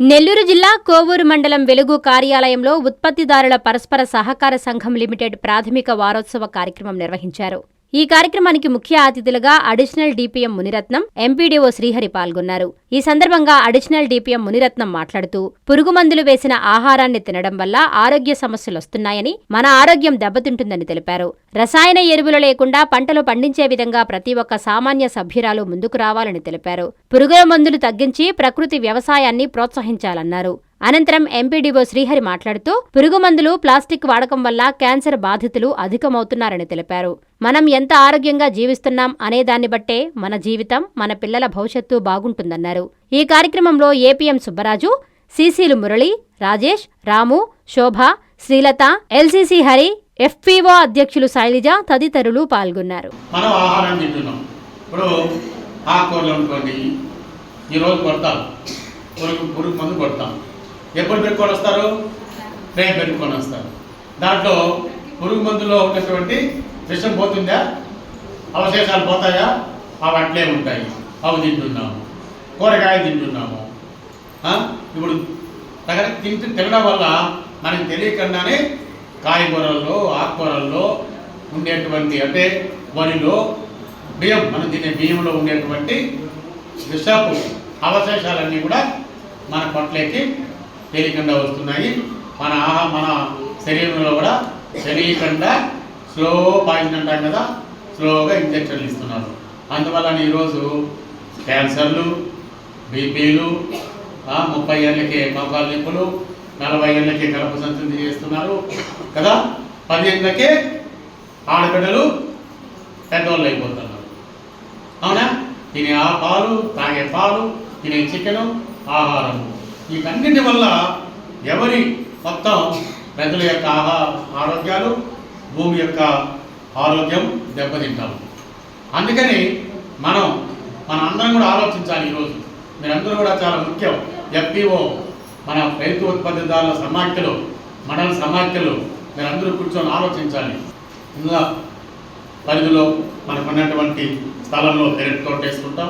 నెల్లూరు జిల్లా కోవూరు మండలం వెలుగు కార్యాలయంలో ఉత్పత్తిదారుల పరస్పర సహకార సంఘం లిమిటెడ్ ప్రాథమిక వారోత్సవ కార్యక్రమం నిర్వహించారు. ఈ కార్యక్రమానికి ముఖ్య అతిథులుగా additional DPM Muniratnam MPDO Srihari పాల్గొన్నారు. ఈ సందర్భంగా అడిషనల్ డీపీఎం మునిరత్నం మాట్లాడుతూ పురుగు మందులు వేసిన ఆహారాన్ని తినడం వల్ల ఆరోగ్య సమస్యలు వస్తున్నాయని మన ఆరోగ్యం దెబ్బతింటుందని తెలిపారు. రసాయన ఎరువులు లేకుండా పంటలు పండించే విధంగా ప్రతి ఒక్క సామాన్య సభ్యురాలు ముందుకు రావాలని తెలిపారు. పురుగుల మందులు తగ్గించి ప్రకృతి వ్యవసాయాన్ని ప్రోత్సహించాలన్నారు. అనంతరం ఎంపీడీఓ శ్రీహరి మాట్లాడుతూ పురుగుమందులు ప్లాస్టిక్ వాడకం వల్ల క్యాన్సర్ బాధితులు అధికమవుతున్నారని తెలిపారు. మనం ఎంత ఆరోగ్యంగా జీవిస్తున్నాం అనే దాన్ని బట్టే మన జీవితం మన పిల్లల భవిష్యత్తు బాగుంటుందన్నారు. ఈ కార్యక్రమంలో ఏపీఎం సుబ్బరాజు సీసీలు మురళి రాజేష్ రాము శోభ శ్రీలత ఎల్సీసీ హరి ఎఫ్పీఓ అధ్యక్షులు శైలజ తదితరులు పాల్గొన్నారు. మనం ఆహారం తింటున్నాం. ఇప్పుడు ఆకుకూరలు అనుకోండి ఈరోజు కొడతాం. పురుగు పురుగు మందు కొడతాం. ఎప్పుడు పెట్టుకొని వస్తారు? రేపు పెట్టుకొని వస్తారు. దాంట్లో పురుగు మందులో ఉన్నటువంటి విషం పోతుందా? అవశేషాలు పోతాయా? అవి అట్లే ఉంటాయి. అవి తింటున్నాము. కూరగాయలు తింటున్నాము. ఇప్పుడు తగ తింటూ తినడం వల్ల మనకి తెలియకుండానే కాయగూరల్లో ఆకుకూరల్లో ఉండేటువంటి అంటే వరిలో బియ్యం మనం తినే బియ్యంలో ఉండేటువంటి విషపు అవశేషాలన్నీ కూడా మన పొట్లేకి తెలియకుండా వస్తున్నాయి. మన ఆహా మన శరీరంలో కూడా తెలియకుండా స్లో పాయిజన్ అంటాం కదా స్లోగా ఇంజక్షన్లు ఇస్తున్నారు. అందువల్ల ఈరోజు క్యాన్సర్లు బీపీలు ముప్పై ఏళ్ళకి మోకాలు నొప్పులు నలభై ఏళ్ళకి కలప సంతృప్తి చేస్తున్నారు కదా. పది ఏళ్ళకే ఆడబిడ్డలు పెద్దవాళ్ళు అయిపోతున్నారు. అవునా? తినే ఆ పాలు తాగే పాలు తినే చికెను ఆహారము. వీటన్నిటి వల్ల ఎవరి మొత్తం ప్రజల యొక్క ఆహా ఆరోగ్యాలు భూమి యొక్క ఆరోగ్యం దెబ్బతింటాము అందుకని మనం మన అందరం కూడా ఆలోచించాలి ఈరోజు. మీరందరూ కూడా చాలా ముఖ్యం. ఎఫ్పిఓ మన రైతు ఉత్పత్తిదారుల సమాఖ్యలు మండల సమాఖ్యలు మీరందరూ కూర్చొని ఆలోచించాలి. ఇంకా పరిధిలో మనకు ఉన్నటువంటి స్థలంలో పెరట్ తోట వేసుకుంటాం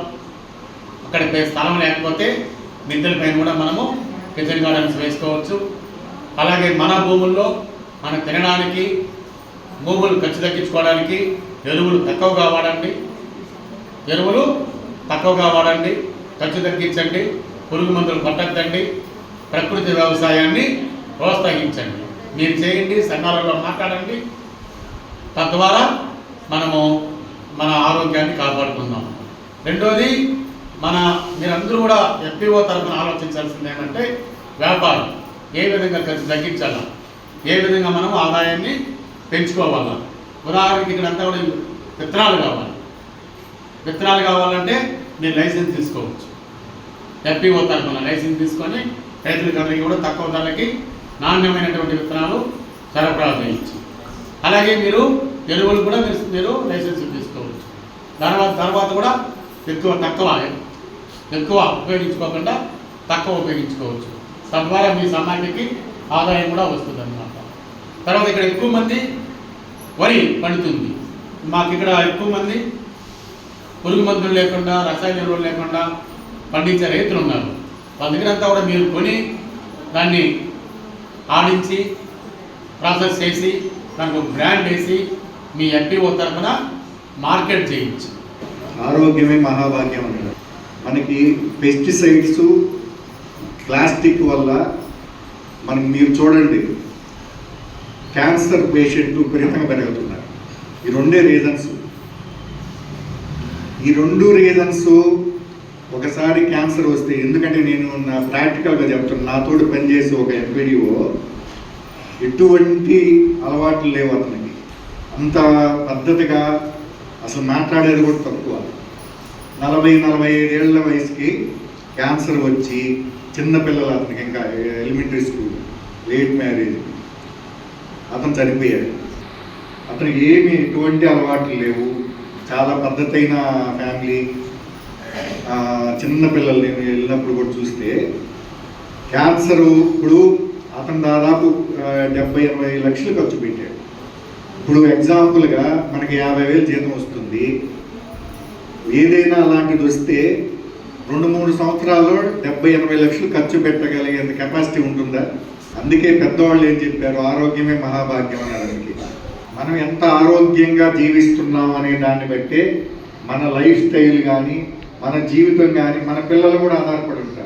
అక్కడ స్థలం లేకపోతే మిద్దెల పైన కూడా మనము కిచెన్ గార్డెన్స్ వేసుకోవచ్చు. అలాగే మన భూముల్లో మనం తినడానికి భూములు ఖర్చు తగ్గించుకోవడానికి ఎరువులు తక్కువగా వాడండి ఎరువులు తక్కువగా వాడండి ఖర్చు తగ్గించండి. పురుగు మందులు పట్టద్దండి. ప్రకృతి వ్యవసాయాన్ని ప్రోత్సహించండి. మీరు చేయండి సంఘాలలో మాట్లాడండి. తద్వారా మనము మన ఆరోగ్యాన్ని కాపాడుకుందాం. రెండోది మన మీరందరూ కూడా ఎఫ్పిఓ తరఫున ఆలోచించాల్సింది ఏమంటే వ్యాపారం. ఏ విధంగా ఖర్చు తగ్గించాలా? ఏ విధంగా మనం ఆదాయాన్ని పెంచుకోవాలా? ఉదాహరణకి ఇక్కడ అంతా కూడా విత్తనాలు కావాలి. విత్తనాలు కావాలంటే మీరు లైసెన్స్ తీసుకోవచ్చు. ఎఫ్పిఓ తరఫున లైసెన్స్ తీసుకొని రైతులకందరికీ కూడా తక్కువ ధరలకి నాణ్యమైనటువంటి విత్తనాలు సరఫరా చేయొచ్చు. అలాగే మీరు ఎరువులు కూడా మీరు మీరు లైసెన్స్ తీసుకోవచ్చు. తర్వాత తర్వాత కూడా ఎక్కువ తక్కువ ఎక్కువ ఉపయోగించుకోకుండా తక్కువ ఉపయోగించుకోవచ్చు. తద్వారా మీ సమాజానికి ఆదాయం కూడా వస్తుంది అన్నమాట తర్వాత ఇక్కడ ఎక్కువ మంది వరి పండుతుంది. మాకు ఇక్కడ ఎక్కువ మంది పురుగు మందులు లేకుండా రసాయన ఎరువులు లేకుండా పండించే రైతులు ఉన్నారు. వాళ్ళ దగ్గర అంతా కూడా మీరు కొని దాన్ని ఆడించి ప్రాసెస్ చేసి దానికి ఒక బ్రాండ్ వేసి మీ ఎఫ్పిఓ తరఫున మార్కెట్ చేయొచ్చు ఆరోగ్యమే మహాభాగ్యం అంటారు. మనకి పెస్టిసైడ్స్ ప్లాస్టిక్ వల్ల మనం మీరు చూడండి క్యాన్సర్ పేషెంట్ విపరీతంగా పెరుగుతున్నారు. ఈ రెండే రీజన్స్ ఈ రెండు రీజన్స్ ఒకసారి క్యాన్సర్ వస్తే ఎందుకంటే నేను నా ప్రాక్టికల్గా చెప్తున్నా నాతోటి పనిచేసే ఒక ఎంపీడీఓ ఎటువంటి అలవాట్లు లేవు అతనికి. అంత పద్ధతిగా అసలు మాట్లాడేది కూడా తక్కువ. నలభై నలభై ఐదేళ్ళ వయసుకి క్యాన్సర్ వచ్చి చిన్నపిల్లలు అతనికి ఇంకా ఎలిమెంటరీ స్కూల్ లేట్ మ్యారేజ్ అతను చనిపోయాడు. అతను ఏమి ఎటువంటి అలవాట్లు లేవు. చాలా పద్ధతైన ఫ్యామిలీ చిన్న పిల్లల్ని నేను వెళ్ళినప్పుడు కూడా చూస్తే క్యాన్సర్ ఇప్పుడు అతను దాదాపు డెబ్బై ఎనభై లక్షలు ఖర్చు పెట్టాడు. ఇప్పుడు ఎగ్జాంపుల్గా మనకి యాభై వేలు జీతం వస్తుంది. ఏదైనా అలాంటిది వస్తే రెండు మూడు సంవత్సరాల్లో డెబ్బై ఎనభై లక్షలు ఖర్చు పెట్టగలిగేంత కెపాసిటీ ఉంటుందా? అందుకే పెద్దవాళ్ళు ఏం చెప్పారు? ఆరోగ్యమే మహాభాగ్యం అని అడగకి మనం ఎంత ఆరోగ్యంగా జీవిస్తున్నాం అనే దాన్ని బట్టే మన లైఫ్ స్టైల్ కానీ మన జీవితం కానీ మన పిల్లలు కూడా ఆధారపడి ఉంటారు.